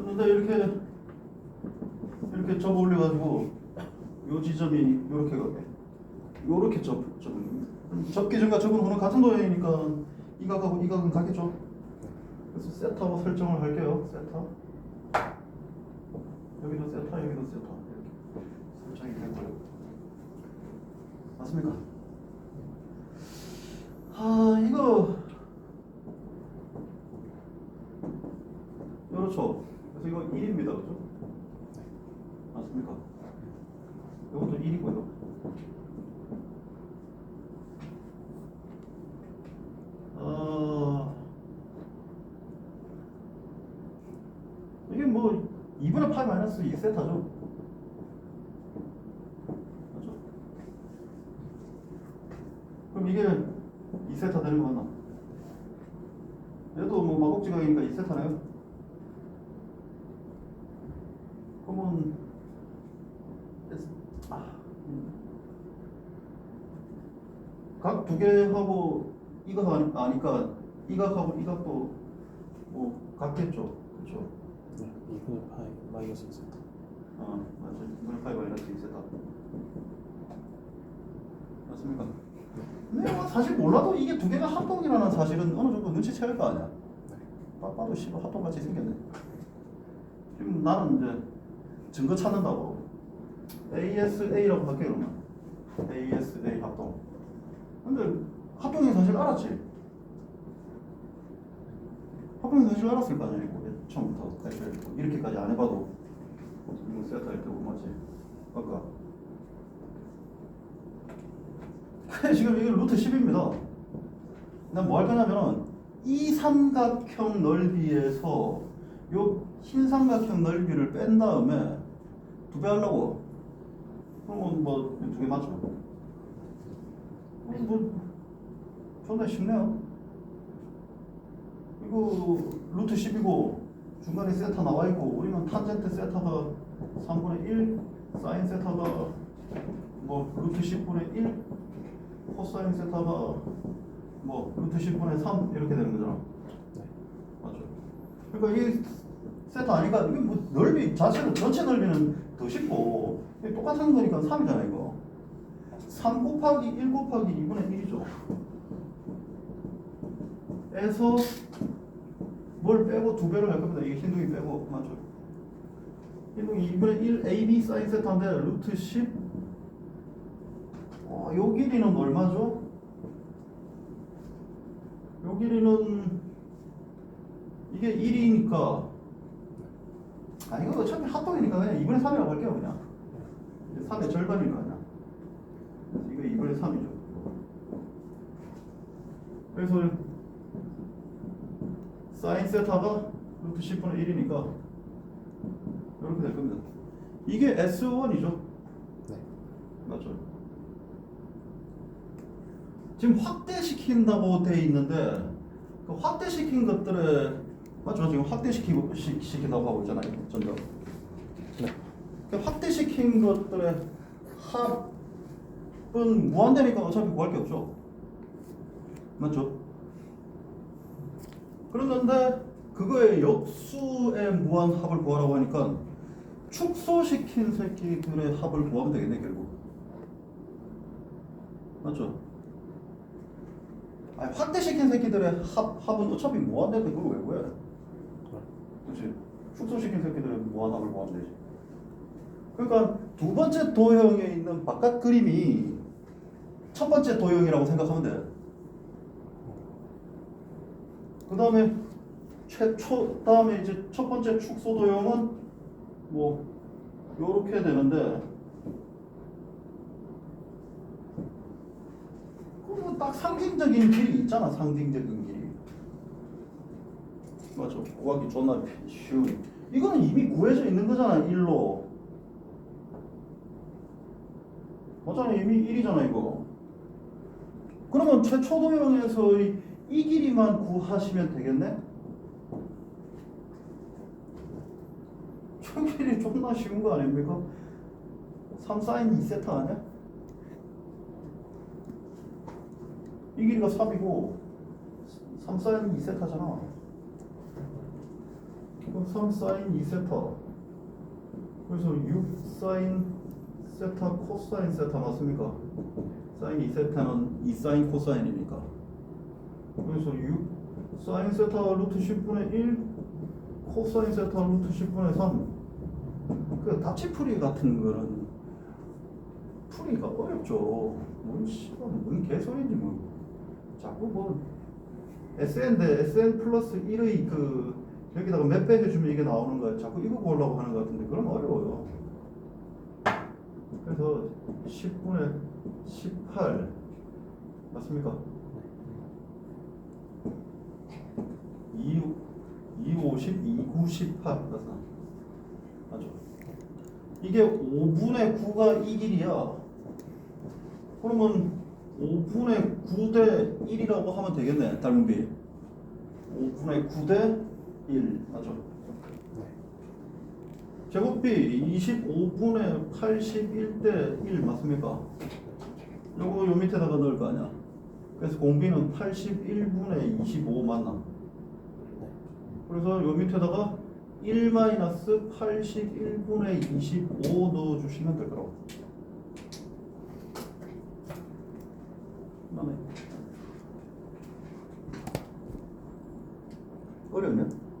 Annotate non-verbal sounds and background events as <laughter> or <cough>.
그런데 이렇게 이렇게 접어 올려가지고 요 지점이 이렇게 가게 요렇게 접 접은 접기 전과 접은 후는 같은 도형이니까 이 각하고 이 각은 같겠죠? 그래서 세타로 설정을 할게요. 세타 여기도 세타 여기도 세타 이렇게 설정이 됐고요. 맞습니까? 아 이거. 그렇죠. 그래서 이거 1입니다. 그죠? 맞습니까? 이것도 1이고요. 어... 이게 뭐 2분의 8 마이너스 2세타죠? 맞죠? 그럼 이게 2세타 되는 거 맞나? 얘도 뭐 마곡지각이니까 2세타네요. 그러면 아, 각 두 개 하고 이각 아니, 아니까 이각하고 이각도 뭐 같겠죠, 그렇죠? 네, 2분의 파이 마이너스 2세타. 어, 맞죠. 2분의 8 마이너스 2세타. 맞습니까? 근데 뭐 사실 몰라도 이게 두 개가 합동이라는 사실은 어느 정도 할거 아니야. 딱 봐도 씨발 합동같이 생겼네. 지금 나는 이제 증거 찾는다고 ASA라고 할게요 그러면 ASA 합동. 근데 합동이 사실 알았지. 합동이 사실 알았을 거 아니야 이거 처음부터 사실 이렇게까지 안 해봐도 이거 세타일 테고 맞지? 아까 <laughs> 지금 이게 루트 10입니다. 난 뭐 할 거냐면은 이 삼각형 넓이에서 요 흰 삼각형 넓이를 뺀 다음에 두 배 하려고. 그러면 뭐 두 개 맞죠? 어, 뭐 존나 쉽네요. 이거 루트 10이고 중간에 세타 나와 있고 우리는 탄젠트 세타가 3분의 1, 사인 세타가 뭐 루트 10분의 1, 코사인 세타가 뭐 루트 10분의 3 이렇게 되는 거잖아. 네. 맞죠? 그러니까 이 세타 아니까 이게 뭐 넓이 자체는 전체 넓이는 더 쉽고 똑같은 거니까 3이잖아 이거. 3 곱하기 1 곱하기 2분의 1이죠. 에서 뭘 빼고 두 배를 할 겁니다. 이게 흰둥이 빼고 맞죠? 흰둥이 2분의 1 AB 사인 세타인데 루트 10 어, 요 길이는 얼마죠? 요 길이는 이게 1이니까 아 이거 어차피 합동이니까 그냥 2분의 3이라고 할게요 그냥 3의 절반인 거 아니야 이거 2분의 3이죠 그래서 사인 세타가 루트 10분의 1이니까 이렇게 될 겁니다 이게 S1이죠 네. 맞죠 지금 확대시킨다고 돼 있는데 그 확대시킨 것들에 맞죠? 지금 확대시키고 시, 시킨다고 하고 있잖아요. 점점. 네. 그 확대시킨 것들의 합은 무한대니까 어차피 구할 게 없죠. 맞죠? 그러는데 그거의 역수의 무한 합을 구하라고 하니까 축소시킨 새끼들의 합을 구하면 되겠네 결국. 맞죠? 아니 확대시킨 새끼들의 합, 합은 어차피 무한대인데 그걸 왜 구해? 그렇지 축소시킨 새끼들의 무한합을 구하면 되지 그러니까 두 번째 도형에 있는 바깥 그림이 첫 번째 도형이라고 생각하면 돼 그 다음에 최초 다음에 이제 첫 번째 축소 도형은 뭐 요렇게 되는데 그러면 딱 상징적인 길이 있잖아 상징적인 길이. 맞죠 구하기 존나 쉬운. 이거는 이미 구해져 있는 거잖아 일로 맞잖아 이미 1이잖아 이거. 그러면 최초 도형에서의 이 길이만 구하시면 되겠네? 저 길이 존나 쉬운 거 아닙니까? 3 사인 2세타 아니야? 이 길이가 3이고 3 사인 2세타잖아. 그럼 3 사인 2세타. 그래서 6 사인 세타 코사인 세타 맞습니까? 사인 2세타는 2 사인 코사인이니까? 그래서 6 사인 세타 루트 10분의 1 코사인 세타 루트 10분의 3그 다치풀이 같은 거는 풀이가 어렵죠. 뭔 씨발 뭔 개소리인지 뭐. 자꾸 뭐 SN데 SN 플러스 1의 그 여기다가 몇 배 해주면 이게 나오는 거야. 자꾸 이거 보려고 하는 것 같은데 그럼 어려워요 그래서 10분의 18 맞습니까? 2, 2, 50, 2, 9, 18 맞나? 맞죠? 이게 5분의 9가 이 길이야 그러면 5분의 9 대 1이라고 하면 되겠네 닮은 비 5분의 9 대 1 맞죠? 네. 제곱비 25분의 81대 1 맞습니까? 요거 요 밑에다가 넣을 거 아니야 그래서 공비는 81분의 25 맞나? 네. 그래서 요 밑에다가 1 마이너스 81분의 25 넣어주시면 될 거라고 그다음에 어렵냐?